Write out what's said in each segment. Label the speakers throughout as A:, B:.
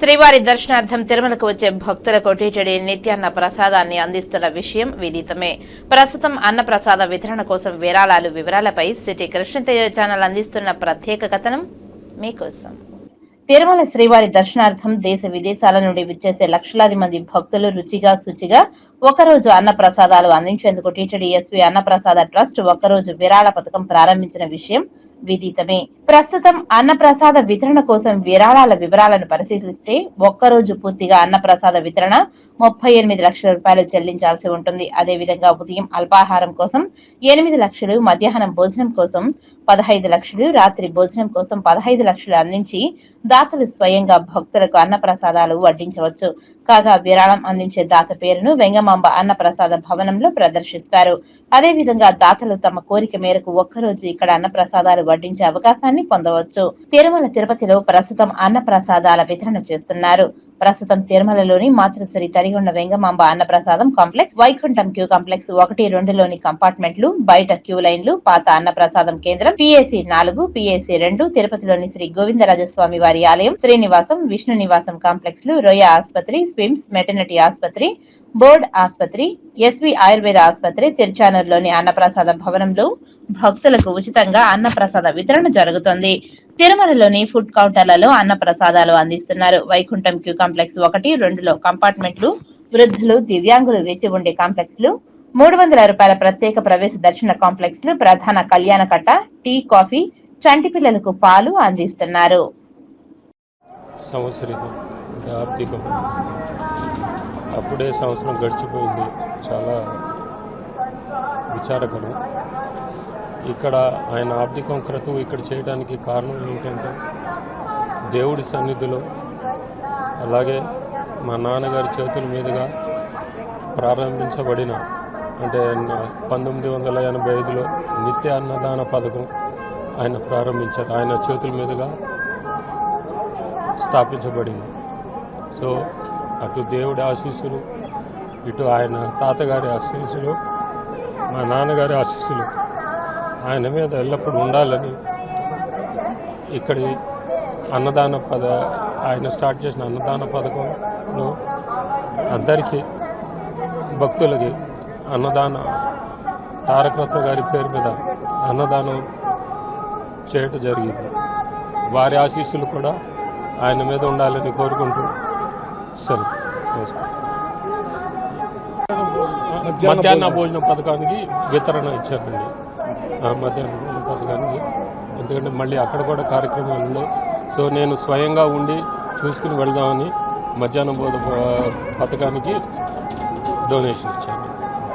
A: శ్రీవారి దర్శనార్థం తిరుమలకు వచ్చే భక్తులకు టీటీడీ నిత్యాన్న ప్రసాదాన్ని అందిస్తున్న విషయం విదితమే. ప్రస్తుతం అన్న ప్రసాద వితరణ కోసం విరాళాలు వివరాలపై సిటీ కృష్ణతేజ ఛానల్ అందిస్తున్న ప్రత్యేక కథనం మీకోసం. తిరుమల శ్రీవారి దర్శనార్థం దేశ విదేశాల నుండి విచ్చేసే లక్షలాది మంది భక్తులు రుచిగా శుచిగా ఒకరోజు అన్న ప్రసాదాలు అందించేందుకు టీటీడీ ఎస్వి అన్నప్రసాద ట్రస్ట్ ఒకరోజు విరాళ పథకం ప్రారంభించిన విషయం విదితమే. ప్రస్తుతం అన్నప్రసాద వితరణ కోసం విరాళాల వివరాలను పరిశీలిస్తే ఒక్కరోజు పూర్తిగా అన్నప్రసాద వితరణ ముప్పై ఎనిమిది లక్షల రూపాయలు చెల్లించాల్సి ఉంటుంది. అదేవిధంగా ఉదయం అల్పాహారం కోసం ఎనిమిది లక్షలు మధ్యాహ్నం భోజనం కోసం పదహైదు లక్షలు రాత్రి భోజనం కోసం పదహైదు లక్షలు అందించి దాతలు స్వయంగా భక్తులకు అన్నప్రసాదాలు వడ్డించవచ్చు. కాగా విరాళం అందించే దాత పేరును అన్న అన్నప్రసాద భవనంలో ప్రదర్శిస్తారు. అదేవిధంగా దాతలు తమ కోరిక మేరకు ఒక్కరోజు ఇక్కడ అన్నప్రసాదాలు వడ్డించే అవకాశాన్ని పొందవచ్చు. తిరుమల తిరుపతిలో ప్రస్తుతం అన్నప్రసాదాల వితరణ చేస్తున్నారు. ప్రస్తుతం తిరుమలలోని మాతృశ్రీ తరిగొండ వెంగమాంబ అన్నప్రసాదం కాంప్లెక్స్ వైకుంఠం క్యూ కాంప్లెక్స్ ఒకటి రెండులోని కంపార్ట్మెంట్లు బయట క్యూ లైన్లు పాత అన్నప్రసాదం కేంద్రం పిఏసి నాలుగు పిఏసి రెండు తిరుపతిలోని శ్రీ గోవిందరాజస్వామి వారి ఆలయం శ్రీనివాసం విష్ణు నివాసం కాంప్లెక్స్లు రొయ్య ఆసుపత్రి స్విమ్స్ మెటర్నిటీ ఆసుపత్రి బోర్డ్ ఆసుపత్రి ఎస్వి ఆయుర్వేద ఆసుపత్రి తిరుచానూరులోని అన్నప్రసాద భవనంలో భక్తులకు ఉచితంగా అన్నప్రసాద వితరణ జరుగుతుంది. తిరుమలలోని ఫుడ్ కౌంటర్లలో అన్న ప్రసాదాలు అందిస్తున్నారు. వైకుంఠం క్యూ కాంప్లెక్స్ ఒకటి రెండులో కంపార్ట్మెంట్లు వృద్ధులు దివ్యాంగులు వేచి ఉండే కాంప్లెక్స్లు మూడు వందల రూపాయల ప్రత్యేక ప్రవేశ దర్శన కాంప్లెక్స్లు ప్రధాన కళ్యాణ కట్ట టీ కాఫీ చంటి పిల్లలకు పాలు అందిస్తున్నారు.
B: అప్పుడే సంవత్సరం గడిచిపోయింది. చాలా విచారకరం. ఇక్కడ ఆయన ఆర్థికం క్రతువు ఇక్కడ చేయడానికి కారణం ఏంటంటే దేవుడి సన్నిధిలో అలాగే మా నాన్నగారి చేతుల మీదుగా ప్రారంభించబడిన అంటే పంతొమ్మిది వందల ఎనభై ఐదులో నిత్య అన్నదాన పథకం ఆయన ప్రారంభించారు. ఆయన చేతుల మీదుగా స్థాపించబడింది. సో అటు దేవుడి ఆశీస్సులు ఇటు ఆయన తాతగారి ఆశీస్సులు మా నాన్నగారి ఆశీస్సులు. ఆయన మీద ఎల్లప్పుడూ ఉండాలని ఇక్కడి అన్నదాన పద ఆయన స్టార్ట్ చేసిన అన్నదాన పథకంలో అందరికీ భక్తులకి అన్నదాన తారకరత్న గారి పేరు మీద అన్నదానం చేయటం జరిగింది. వారి ఆశీస్సులు కూడా ఆయన మీద ఉండాలని కోరుకుంటూ సరే మధ్యాహ్న భోజన. పథకానికి వితరణ ఇచ్చారండి. ఆ మధ్యాహ్న భోజన పథకానికి. ఎందుకంటే మళ్ళీ అక్కడ కూడా కార్యక్రమాలు ఉన్నాయి సో నేను స్వయంగా ఉండి చూసుకుని వెళ్దామని మధ్యాహ్న భోజన పథకానికి డొనేషన్ ఇచ్చాను.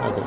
B: అదే.